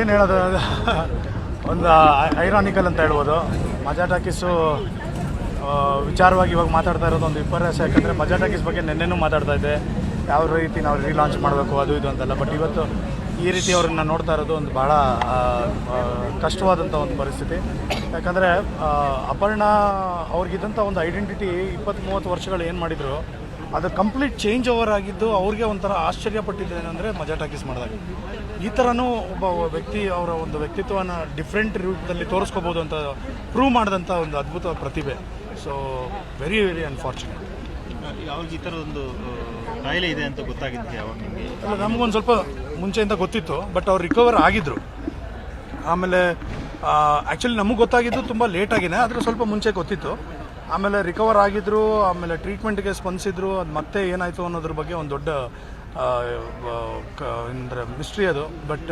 ಏನು ಹೇಳೋದು? ಒಂದು ಐರಾನಿಕಲ್ ಅಂತ ಹೇಳ್ಬೋದು. ಮಜಾ ಟಾಕೀಸು ವಿಚಾರವಾಗಿ ಇವಾಗ ಮಾತಾಡ್ತಾ ಇರೋದು ಒಂದು ವಿಪರ್ಯಾಸ. ಯಾಕಂದರೆ ಮಜಾ ಟಾಕೀಸ್ ಬಗ್ಗೆ ನಿನ್ನೆನೂ ಮಾತಾಡ್ತಾ ಇದ್ದೆ. ಯಾವ ರೀತಿ ನಾವು ರೀಲಾಂಚ್ ಮಾಡಬೇಕು, ಅದು ಇದು ಅಂತೆಲ್ಲ. ಬಟ್ ಇವತ್ತು ಈ ರೀತಿ ಅವ್ರನ್ನ ನೋಡ್ತಾ ಇರೋದು ಒಂದು ಭಾಳ ಕಷ್ಟವಾದಂಥ ಒಂದು ಪರಿಸ್ಥಿತಿ. ಯಾಕಂದರೆ ಅಪರ್ಣ ಅವ್ರಿಗಿದ್ದಂಥ ಒಂದು ಐಡೆಂಟಿಟಿ ಇಪ್ಪತ್ತು ಮೂವತ್ತು ವರ್ಷಗಳು ಏನು ಮಾಡಿದ್ರು ಅದು ಕಂಪ್ಲೀಟ್ ಚೇಂಜ್ ಓವರ್ ಆಗಿದ್ದು ಅವ್ರಿಗೆ ಒಂಥರ ಆಶ್ಚರ್ಯ ಪಟ್ಟಿದ್ದೇನೆಂದರೆ ಮಜಾ ಟಾಕೀಸ್ ಮಾಡಿದಾಗ. ಈ ಥರನೂ ಒಬ್ಬ ವ್ಯಕ್ತಿ ಅವರ ಒಂದು ವ್ಯಕ್ತಿತ್ವನ ಡಿಫ್ರೆಂಟ್ ರೂಪದಲ್ಲಿ ತೋರಿಸ್ಕೋಬೋದು ಅಂತ ಪ್ರೂವ್ ಮಾಡಿದಂಥ ಒಂದು ಅದ್ಭುತ ಪ್ರತಿಭೆ. ಸೊ ವೆರಿ ವೆರಿ ಅನ್ಫಾರ್ಚುನೇಟ್ ಈ ಥರ ಒಂದು ಕಾಯಿಲೆ ಇದೆ ಅಂತ ಗೊತ್ತಾಗಿದ್ದು ಯಾವಾಗ ನಿಮಗೆ? ನಮಗೊಂದು ಸ್ವಲ್ಪ ಮುಂಚೆಯಿಂದ ಗೊತ್ತಿತ್ತು ಬಟ್ ಅವ್ರು ರಿಕವರ್ ಆಗಿದ್ರು. ಆಮೇಲೆ ಆ್ಯಕ್ಚುಲಿ ನಮಗೆ ಗೊತ್ತಾಗಿದ್ದು ತುಂಬ ಲೇಟಾಗಿದೆ ಆದರೆ ಸ್ವಲ್ಪ ಮುಂಚೆ ಗೊತ್ತಿತ್ತು. ಆಮೇಲೆ ರಿಕವರ್ ಆಗಿದ್ರು, ಆಮೇಲೆ ಟ್ರೀಟ್ಮೆಂಟ್ಗೆ ಸ್ಪಂದಿಸಿದ್ರು, ಅದು ಮತ್ತೆ ಏನಾಯಿತು ಅನ್ನೋದ್ರ ಬಗ್ಗೆ ಒಂದು ದೊಡ್ಡ ಅಂದರೆ ಮಿಸ್ಟ್ರಿ ಅದು. ಬಟ್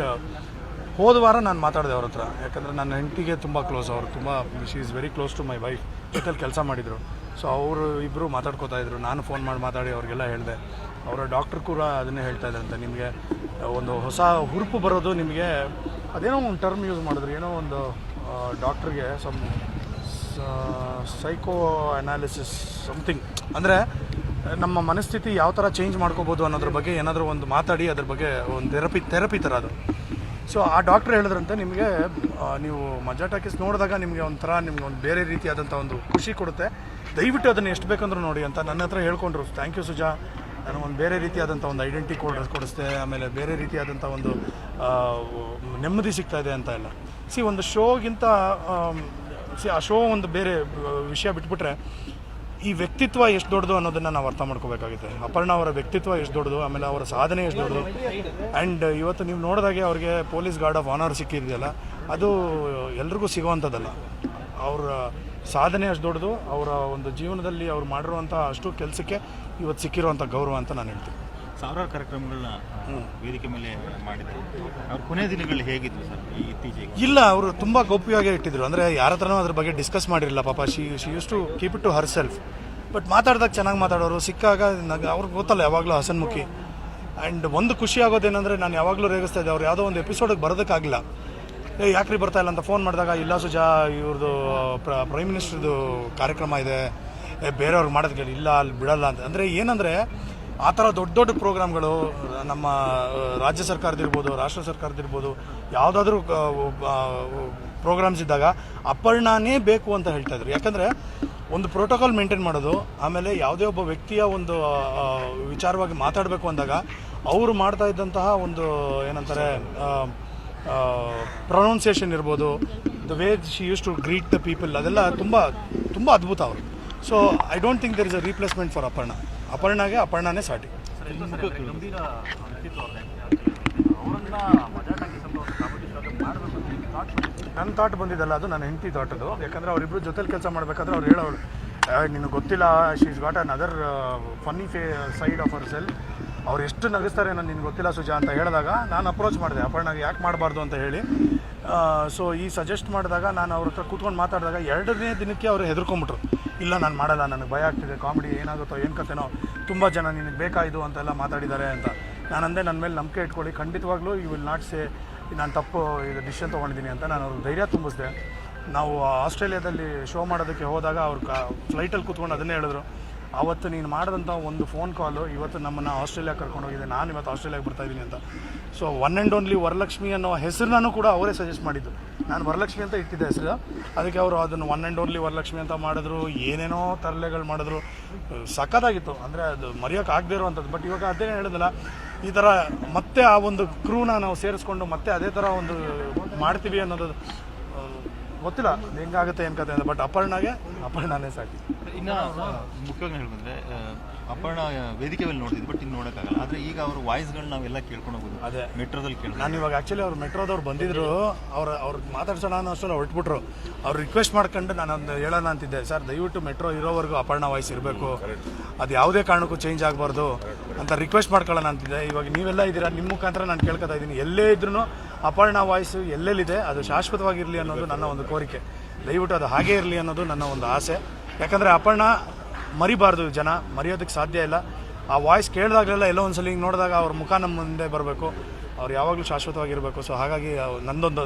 ಹೋದ ವಾರ ನಾನು ಮಾತಾಡಿದೆ ಅವ್ರ ಹತ್ರ. ಯಾಕಂದರೆ ನನ್ನ ಹೆಂಡತಿಗೆ ತುಂಬ ಕ್ಲೋಸ್ ಅವರು. ತುಂಬ she is very close to my wife ಜೊತೆಲಿ ಕೆಲಸ ಮಾಡಿದರು. ಸೊ ಅವರು ಇಬ್ಬರು ಮಾತಾಡ್ಕೋತಾ ಇದ್ರು. ನಾನು ಫೋನ್ ಮಾಡಿ, ಮಾತಾಡಿ ಅವ್ರಿಗೆಲ್ಲ ಹೇಳಿದೆ. ಅವರ ಡಾಕ್ಟ್ರ್ ಕೂಡ ಅದನ್ನೇ ಹೇಳ್ತಾ ಅಂತ ನಿಮಗೆ. ಒಂದು ಹೊಸ ಹುರುಪು ಬರೋದು ನಿಮಗೆ. ಅದೇನೋ ಒಂದು ಟರ್ಮ್ ಯೂಸ್ ಮಾಡಿದ್ರು. ಏನೋ ಒಂದು ಡಾಕ್ಟ್ರಿಗೆ ಸಮ್ ಸೈಕೋ ಅನಾಲಿಸಿಸ್ ಸಮಥಿಂಗ್ ಅಂದರೆ, ನಮ್ಮ ಮನಸ್ಥಿತಿ ಯಾವ ಥರ ಚೇಂಜ್ ಮಾಡ್ಕೋಬೋದು ಅನ್ನೋದ್ರ ಬಗ್ಗೆ ಏನಾದರೂ ಒಂದು ಮಾತಾಡಿ, ಅದ್ರ ಬಗ್ಗೆ ಒಂದು ಥೆರಪಿ ಥೆರಪಿ ಥರ ಅದು. ಸೊ ಆ ಡಾಕ್ಟ್ರ್ ಹೇಳಿದ್ರಂತೆ, ನಿಮಗೆ ನೀವು ಮಜಾ ಟಾಕೀಸ್ ನೋಡಿದಾಗ ನಿಮಗೆ ಒಂಥರ, ನಿಮ್ಗೆ ಒಂದು ಬೇರೆ ರೀತಿಯಾದಂಥ ಒಂದು ಖುಷಿ ಕೊಡುತ್ತೆ. ದಯವಿಟ್ಟು ಅದನ್ನು ಎಷ್ಟು ಬೇಕಂದ್ರೂ ನೋಡಿ ಅಂತ ನನ್ನ ಹತ್ರ ಹೇಳ್ಕೊಂಡ್ರು. Thank you Suja. ನಾನು ಒಂದು ಬೇರೆ ರೀತಿಯಾದಂಥ ಒಂದು ಐಡೆಂಟಿ ಕೊಡ್, ಕೊಡಿಸ್ದೆ, ಆಮೇಲೆ ಬೇರೆ ರೀತಿಯಾದಂಥ ಒಂದು ನೆಮ್ಮದಿ ಸಿಗ್ತಾಯಿದೆ ಅಂತ ಎಲ್ಲ. ಸಿ ಒಂದು ಶೋಗಿಂತ ಸಿ ಅಶೋ ಒಂದು ಬೇರೆ ವಿಷಯ ಬಿಟ್ಬಿಟ್ರೆ, ಈ ವ್ಯಕ್ತಿತ್ವ ಎಷ್ಟು ದೊಡ್ಡದು ಅನ್ನೋದನ್ನು ನಾವು ಅರ್ಥ ಮಾಡ್ಕೋಬೇಕಾಗುತ್ತೆ. ಅಪರ್ಣ ಅವರ ವ್ಯಕ್ತಿತ್ವ ಎಷ್ಟು ದೊಡ್ಡದು, ಆಮೇಲೆ ಅವರ ಸಾಧನೆ ಎಷ್ಟು ದೊಡ್ಡದು. ಆ್ಯಂಡ್ ಇವತ್ತು ನೀವು ನೋಡಿದಾಗೆ ಅವ್ರಿಗೆ ಪೊಲೀಸ್ ಗಾರ್ಡ್ ಆಫ್ ಆನರ್ ಸಿಕ್ಕಿದೆಯಲ್ಲ, ಅದು ಎಲ್ರಿಗೂ ಸಿಗುವಂಥದ್ದಲ್ಲ. ಅವರ ಸಾಧನೆ ಅಷ್ಟು ದೊಡ್ಡದು, ಅವರ ಒಂದು ಜೀವನದಲ್ಲಿ ಅವ್ರು ಮಾಡಿರುವಂಥ ಅಷ್ಟು ಕೆಲಸಕ್ಕೆ ಇವತ್ತು ಸಿಕ್ಕಿರುವಂಥ ಗೌರವ ಅಂತ ನಾನು ಹೇಳ್ತೀನಿ. ಸಾವಿರಾರು ಕಾರ್ಯಕ್ರಮಗಳನ್ನ ವೇದಿಕೆ ಮೇಲೆ ಮಾಡಿದ್ರು. ಅವ್ರ ಕೊನೆಯ ದಿನಗಳು ಹೇಗಿದ್ರು ಸರ್ ಈ ಇತ್ತೀಚೆಗೆ? ಇಲ್ಲ ಅವರು ತುಂಬ ಗೌಪ್ಯವಾಗಿ ಇಟ್ಟಿದ್ರು. ಅಂದರೆ ಯಾರ ಹತ್ರನೂ ಅದ್ರ ಬಗ್ಗೆ ಡಿಸ್ಕಸ್ ಮಾಡಿರಲಿಲ್ಲ. ಪಾಪ she she used to keep it to herself but ಮಾತಾಡ್ದಾಗ ಚೆನ್ನಾಗಿ ಮಾತಾಡೋರು. ಸಿಕ್ಕಾಗ ನಗ ಅವ್ರಿಗೆ ಗೊತ್ತಲ್ಲ ಯಾವಾಗಲೂ ಹಸನ್ಮುಖಿ ಆ್ಯಂಡ್ ಒಂದು ಖುಷಿ ಆಗೋದೇನೆಂದರೆ ನಾನು ಯಾವಾಗಲೂ ರೇಗಿಸ್ತಾ ಇದ್ದೆ. ಅವ್ರು ಯಾವುದೋ ಒಂದು ಎಪಿಸೋಡಿಗೆ ಬರೋದಕ್ಕಾಗಿಲ್ಲ ಏ ಯಾಕ್ರಿ ಬರ್ತಾ ಇಲ್ಲ ಅಂತ ಫೋನ್ ಮಾಡಿದಾಗ ಇಲ್ಲ ಸುಜಾ ಇವ್ರದ್ದು ಪ್ರೈಮ್ ಮಿನಿಸ್ಟ್ರದ್ದು ಕಾರ್ಯಕ್ರಮ ಇದೆ. ಏ ಬೇರೆಯವ್ರಿಗೆ ಮಾಡೋದಕ್ಕೆ ಇಲ್ಲ ಅಲ್ಲಿ ಬಿಡಲ್ಲ ಅಂತ. ಅಂದರೆ ಏನಂದರೆ ಆ ಥರ ದೊಡ್ಡ ದೊಡ್ಡ ಪ್ರೋಗ್ರಾಮ್ಗಳು ನಮ್ಮ ರಾಜ್ಯ ಸರ್ಕಾರದಿರ್ಬೋದು ರಾಷ್ಟ್ರ ಸರ್ಕಾರದಿರ್ಬೋದು ಯಾವುದಾದ್ರೂ ಪ್ರೋಗ್ರಾಮ್ಸ್ ಇದ್ದಾಗ ಅಪರ್ಣಾನೇ ಬೇಕು ಅಂತ ಹೇಳ್ತಾ ಇದ್ರು. ಯಾಕಂದರೆ ಒಂದು ಪ್ರೋಟೋಕಾಲ್ ಮೇಂಟೈನ್ ಮಾಡೋದು, ಆಮೇಲೆ ಯಾವುದೇ ಒಬ್ಬ ವ್ಯಕ್ತಿಯ ಒಂದು ವಿಚಾರವಾಗಿ ಮಾತಾಡಬೇಕು ಅಂದಾಗ ಅವರು ಮಾಡ್ತಾ ಇದ್ದಂತಹ ಒಂದು, ಏನಂತಾರೆ ಪ್ರೊನೌನ್ಸಿಯೇಷನ್ ಇರ್ಬೋದು, the way she used to greet the people, ಅದೆಲ್ಲ ತುಂಬ ತುಂಬ ಅದ್ಭುತ ಅವರು. So, I don't think there is a replacement for Aparna. ಅಪರ್ಣಗೆ ಅಪರ್ಣನೇ ಸಾಟಿ. ನನ್ನ ಥಾಟ್ ಬಂದಿದ್ದಲ್ಲ ಅದು ನನ್ನ ಹೆಂಡತಿ ಥಾಟ್ ಅದು. ಯಾಕಂದರೆ ಅವರಿಬ್ಬರು ಜೊತೆಲಿ ಕೆಲಸ ಮಾಡಬೇಕಾದ್ರೆ ಅವ್ರು ಹೇಳೋಳು ನಿನಗೆ ಗೊತ್ತಿಲ್ಲ she's got another funny ಫೇ ಸೈಡ್ ಆಫ್ ಅವರ್ ಸೆಲ್ ಅವ್ರು ಎಷ್ಟು ನಗಿಸ್ತಾರೆ ನಾನು ನಿನ್ಗೆ ಗೊತ್ತಿಲ್ಲ ಸುಜಾ ಅಂತ ಹೇಳಿದಾಗ ನಾನು ಅಪ್ರೋಚ್ ಮಾಡಿದೆ. ಅಪರ್ಣಾಗೆ ಯಾಕೆ ಮಾಡಬಾರ್ದು ಅಂತ ಹೇಳಿ. ಸೊ ಈ ಸಜೆಸ್ಟ್ ಮಾಡಿದಾಗ ನಾನು ಅವ್ರ ಹತ್ರ ಕೂತ್ಕೊಂಡು ಮಾತಾಡಿದಾಗ ಎರಡನೇ ದಿನಕ್ಕೆ ಅವರು ಹೆದರ್ಕೊಂಬಿಟ್ರು ಇಲ್ಲ, ನಾನು ಮಾಡಲ್ಲ, ನನಗೆ ಭಯ ಆಗ್ತಿದೆ ಕಾಮಿಡಿ ಏನಾಗುತ್ತೋ, ಏನು ಕತೆನೋ ತುಂಬ ಜನ ನಿನಗೆ ಬೇಕಾಯಿತು ಅಂತೆಲ್ಲ ಮಾತಾಡಿದ್ದಾರೆ ಅಂತ. ನಾನು ಅಂದೆ ನನ್ನ ಮೇಲೆ ನಂಬಿಕೆ ಇಟ್ಕೊಳ್ಳಿ, ಖಂಡಿತವಾಗ್ಲೂ ಯು ವಿಲ್ ನಾಟ್ ಸೇ ನಾನು ತಪ್ಪು ಇದು ಡಿಶನ್ ತೊಗೊಂಡಿದ್ದೀನಿ ಅಂತ ನಾನು ಅವ್ರಿಗೆ ಧೈರ್ಯ ತುಂಬಿಸಿದೆ. ನಾವು ಆಸ್ಟ್ರೇಲಿಯಾದಲ್ಲಿ ಶೋ ಮಾಡೋದಕ್ಕೆ ಹೋದಾಗ ಅವ್ರು ಕಾ ಫ್ಲೈಟಲ್ಲಿ ಕೂತ್ಕೊಂಡು ಅದನ್ನೇ ಹೇಳಿದ್ರು. ಆವತ್ತು ನೀನು ಮಾಡಿದಂಥ ಒಂದು ಫೋನ್ ಕಾಲು ಇವತ್ತು ನಮ್ಮನ್ನು ಆಸ್ಟ್ರೇಲಿಯಾ ಕರ್ಕೊಂಡು ಹೋಗಿದೆ. ನಾನು ಇವತ್ತು ಆಸ್ಟ್ರೇಲಿಯಾಗೆ ಬರ್ತಾ ಇದ್ದೀನಿ ಅಂತ. So one and only Varalakshmi ಅನ್ನೋ ಹೆಸರನ್ನೂ ಕೂಡ ಅವರೇ ಸಜೆಸ್ಟ್ ಮಾಡಿದ್ದು. ನಾನು ವರಲಕ್ಷ್ಮಿ ಅಂತ ಇಟ್ಟಿದ್ದೆ ಹೆಸರು. ಅದಕ್ಕೆ ಅವರು ಅದನ್ನು ಒನ್ ಆ್ಯಂಡ್ ಓನ್ಲಿ ವರಲಕ್ಷ್ಮಿ ಅಂತ ಮಾಡಿದ್ರು, ಏನೇನೋ ತರಲೆಗಳು ಮಾಡಿದ್ರು. ಸಖತ್ತಾಗಿತ್ತು. ಅಂದರೆ ಅದು ಮರೆಯೋಕೆ ಆಗದೇ ಇರುವಂಥದ್ದು. ಬಟ್ ಇವಾಗ ಅದೇ ಹೇಳಿದಲ್ಲ, ಈ ಥರ ಮತ್ತೆ ಆ ಒಂದು ಕ್ರೂನ ನಾವು ಸೇರಿಸ್ಕೊಂಡು ಮತ್ತೆ ಅದೇ ಥರ ಒಂದು ಮಾಡ್ತೀವಿ ಅನ್ನೋದು ಗೊತ್ತಿಲ್ಲ ಅದು ಹೆಂಗಾಗುತ್ತೆ ಏನು ಕತೆ ಅಂತ ಬಟ್ ಅಪರ್ಣಗೆ ಅಪರ್ಣಾನೇ ಸಾಕು. ಇನ್ನು ಮುಖ್ಯವಾಗಿ ಹೇಳಿದ್ರೆ ಅಪರ್ಣ ವೇದಿಕೆ ಮೇಲೆ ನೋಡ್ತಿದ್ವಿ ಬಟ್ ಇನ್ನು ನೋಡೋಕ್ಕಾಗಲ್ಲ. ಆದರೆ ಈಗ ಅವ್ರ ವಾಯ್ಸ್ಗಳನ್ನ ನಾವೆಲ್ಲ ಕೇಳ್ಕೊಂಡು ಹೋಗೋದು ಅದೇ. ಮೆಟ್ರೋದಲ್ಲಿ ಕೇಳಿ ನಾನು ಇವಾಗ ಆ್ಯಕ್ಚುಲಿ ಅವ್ರು ಮೆಟ್ರೋದವ್ರು ಬಂದಿದ್ರು ಅವ್ರು ಅವ್ರು ಮಾತಾಡ್ಸೋಣ ಅನ್ನೋ ಅಷ್ಟರಲ್ಲಿ ಹೊರಟ್ಬಿಟ್ರು ಅವ್ರು ರಿಕ್ವೆಸ್ಟ್ ಮಾಡ್ಕೊಂಡು ನಾನು ಅದನ್ನ ಹೇಳೋಣ ಅಂತಿದ್ದೆ ಸರ್ ದಯವಿಟ್ಟು ಮೆಟ್ರೋ ಇರೋವರೆಗೂ ಅಪರ್ಣ ವಾಯ್ಸ್ ಇರಬೇಕು. ಅದು ಯಾವುದೇ ಕಾರಣಕ್ಕೂ ಚೇಂಜ್ ಆಗಬಾರ್ದು. ಅಂತ ರಿಕ್ವೆಸ್ಟ್ ಮಾಡ್ಕೊಳ್ಳೋಣ ಅಂತಿದ್ದೆ. ಇವಾಗ ನೀವೆಲ್ಲ ಇದ್ದೀರಾ ನಿಮ್ಮ ಮುಖಾಂತರ ನಾನು ಕೇಳ್ಕೊತಾ ಇದ್ದೀನಿ ಎಲ್ಲೇ ಇದ್ರೂ ಅಪರ್ಣ ವಾಯ್ಸು ಎಲ್ಲೆಲ್ಲಿದೆ, ಅದು ಶಾಶ್ವತವಾಗಿರಲಿ ಅನ್ನೋದು ನನ್ನ ಒಂದು ಕೋರಿಕೆ. ದಯವಿಟ್ಟು ಅದು ಹಾಗೇ ಇರಲಿ ಅನ್ನೋದು ನನ್ನ ಒಂದು ಆಸೆ. ಯಾಕಂದರೆ ಅಪರ್ಣ ಮರಿಬಾರ್ದು ಜನ, ಮರೆಯೋದಕ್ಕೆ ಸಾಧ್ಯ ಇಲ್ಲ. ಆ ವಾಯ್ಸ್ ಕೇಳಿದಾಗಲೆಲ್ಲ ಎಲ್ಲೋ ಒಂದ್ಸಲ ಹಿಂಗೆ ನೋಡಿದಾಗ ಅವ್ರ ಮುಖ ನಮ್ಮ ಮುಂದೆ ಬರಬೇಕು. ಅವ್ರು ಯಾವಾಗಲೂ ಶಾಶ್ವತವಾಗಿರಬೇಕು. ಸೊ ಹಾಗಾಗಿ ನಂದೊಂದು